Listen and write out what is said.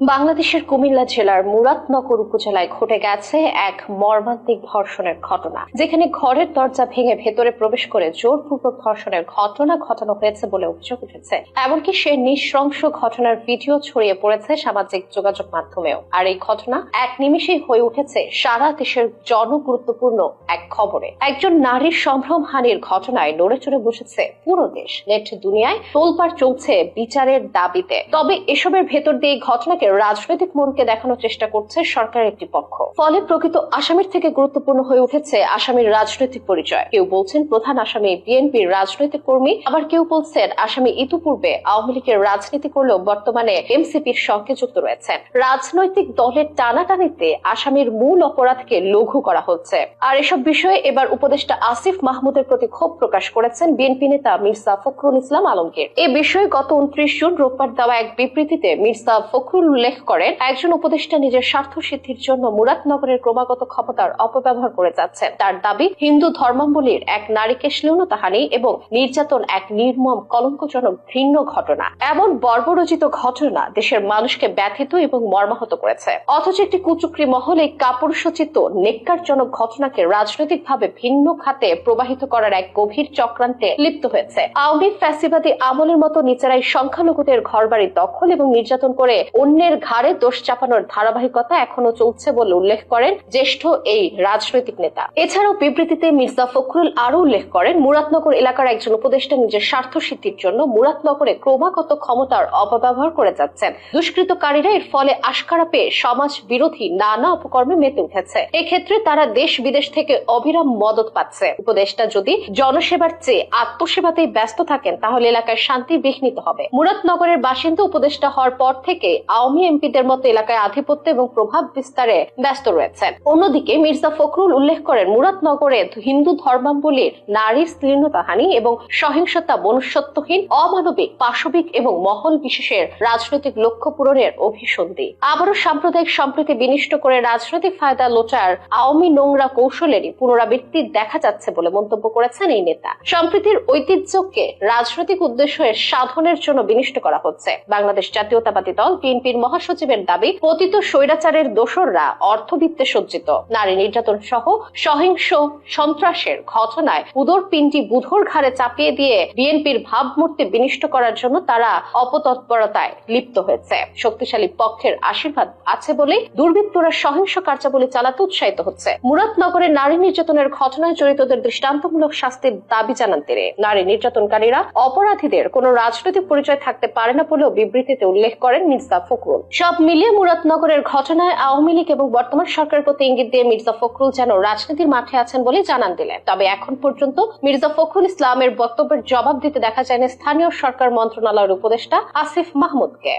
বাংলাদেশের কুমিল্লা জেলার মুরাদনগর উপজেলায় ঘটে গেছে এক মর্মান্তিক ধর্ষণের ঘটনা, যেখানে ঘরের দরজা ভেঙে ভেতরে প্রবেশ করে জোরপূর্বক ধর্ষণের ঘটনা ঘটানো হয়েছে বলে অভিযোগ উঠেছে। এমনকি সে নৃশংস ঘটনার ভিডিও ছড়িয়ে পড়েছে সামাজিক যোগাযোগ মাধ্যমেও। আর এই ঘটনা এক নিমিষেই হয়ে উঠেছে সারা দেশের জনগুরুত্বপূর্ণ এক খবরে। একজন নারীর সম্ভ্রমহানির ঘটনায় নড়ে চড়ে বসেছে পুরো দেশ। নেট দুনিয়ায় তোলপাড় চলছে বিচারের দাবিতে। তবে এসবের ভেতর দিয়ে এই ঘটনাকে রাজনৈতিক মোড়কে দেখানোর চেষ্টা করছে সরকারের একটি পক্ষ। ফলে প্রকৃত আসামির থেকে গুরুত্বপূর্ণ হয়ে উঠেছে আসামির রাজনৈতিক পরিচয়। কেউ বলছেন প্রধান আসামি বিএনপির রাজনৈতিক কর্মী, আবার কেউ বলছেন আসামি ইতিপূর্বে আওয়ামী লীগের রাজনীতি করলেও বর্তমানে এমসিপির সঙ্গে যুক্ত রয়েছেন। রাজনৈতিক দলের টানাটানিতে আসামির মূল অপরাধকে লঘু করা হচ্ছে। আর এসব বিষয়ে এবার উপদেষ্টা আসিফ মাহমুদের প্রতি ক্ষোভ প্রকাশ করেছেন বিএনপি নেতা মির্জা ফখরুল ইসলাম আলমগীর। এ বিষয়ে গত উনত্রিশ জুন রোববার দেওয়া এক বিবৃতিতে মির্জা ফখরুল উল্লেখ করেন, একজন উপদেষ্টা নিজের স্বার্থ সিদ্ধির জন্য মুরাদনগরের ক্রমাগত ক্ষমতার অপব্যবহার করে যাচ্ছেন। তার দাবি, হিন্দু ধর্মাবলীর এক নারীকে শ্লীলতাহানি এবং নির্যাতন এক নির্মম, কলঙ্কজনক, ঘৃণ্য ঘটনা। এমন বর্বরচিত ঘটনা দেশের মানুষকে ব্যথিত এবং মর্মাহত করেছে। অথচ একটি কুচুকরি মহল কাপুরুষোচিত, নেককারজনক ঘটনাকে রাজনৈতিকভাবে ভিন্ন খাতে প্রবাহিত করার এক গভীর চক্রান্তে লিপ্ত হয়েছে। আওয়ামী ফ্যাসিবাদী আমলের মতো নিচেরাই সংখ্যালঘুদের ঘরবাড়ি দখল এবং নির্যাতন করে অন্যের ঘাড়ে দোষ চাপানোর ধারাবাহিকতা এখনও চলছে বলে উল্লেখ করেন জ্যেষ্ঠ এই রাজনৈতিক নেতা। এছাড়াও বিবৃতিতে মির্জা ফখরুল আরও উল্লেখ করেন, মুরাদনগর এলাকার একজন উপদেষ্টা নিজের স্বার্থ সিদ্ধির জন্য মুরাদনগরে ক্রমাগত ক্ষমতার অপব্যবহার করে যাচ্ছেন। দুষ্কৃতকারীরা এর ফলে আশকারা পেয়ে সমাজ বিরোধী নানা অপকর্মে মেতে উঠেছে। এক্ষেত্রে তারা দেশ বিদেশ থেকে অবিরাম মদত পাচ্ছে। উপদেষ্টা যদি জনসেবার চেয়ে আত্মসেবাতেই ব্যস্ত থাকেন, তাহলে এলাকায় শান্তি বিঘ্নিত হবে। মুরাদনগরের বাসিন্দা উপদেষ্টা হওয়ার পর থেকে আওয়ামী এমপিদের মতো এলাকায় আধিপত্য এবং প্রভাব বিস্তারে ব্যস্ত রয়েছেন। অন্যদিকে মির্জা ফখরুল উল্লেখ করেন, মুরাদনগরে হিন্দু ধর্মাবলীর নারীর স্ত্রীনতাহানি এবং সহিংসতা মনুষ্যত্বহীন, অমানবিক, পাশবিক এবং মহল বিশেষের রাজনৈতিক লক্ষ্য পূরণের অভিসন্ধি। আবারও সাম্প্রদায়িক সম্প্রীতি বিনিষ্ট করে রাজনৈতিক ফায়দা লোচার আওয়ামী নোংরা কৌশলেরই পুনরাবৃত্তি দেখা যাচ্ছে বলে মন্তব্য করেছেন এই নেতা। সম্প্রীতির ঐতিহ্যকে রাজনৈতিক উদ্দেশ্যের সাধনের জন্য বিনিষ্ট করা হচ্ছে। বাংলাদেশ জাতীয়তাবাদী দল বিএনপির মহাসচিবের দাবি, পতিত স্বৈরাচারের দোসররা অর্থবিত্তে সজ্জিত। নারী নির্যাতন সহ সহিংস সন্ত্রাসের ঘটনায় উদর পিণ্ডি বুধর ঘাড়ে চাপিয়ে দিয়ে বিএনপির ভাবমূর্তি বিনিষ্ট করার জন্য তারা অপতৎপরতায় লিপ্ত হয়েছে। শক্তিশালী পক্ষের আশীর্বাদ আছে বলে দুর্বৃত্তরা সহিংস কার্যাবলী চালাতে উৎসাহিত হচ্ছে। মুরাদনগরের নারী নির্যাতনের ঘটনায় জড়িতদের দৃষ্টান্তমূলক শাস্তির দাবি জানান তিনি। নারী নির্যাতনকারীরা অপরাধীদের কোনো রাজনৈতিক পরিচয় থাকতে পারে না বলেও বিবৃতিতে উল্লেখ করেন মির্জা ফখরুল। সব মিলিয়ে মুরাদনগরের ঘটনায় আওয়ামী লীগ এবং বর্তমান সরকার প্রতি ইঙ্গিত দিয়ে মির্জা ফখরুল যেন রাজনীতির মাঠে আছেন বলে জানান দিলেন। তবে এখন পর্যন্ত মির্জা ফখরুল ইসলামের বক্তব্যের জবাব দিতে দেখা যায়নি স্থানীয় সরকার মন্ত্রণালয়ের উপদেষ্টা আসিফ মাহমুদকে।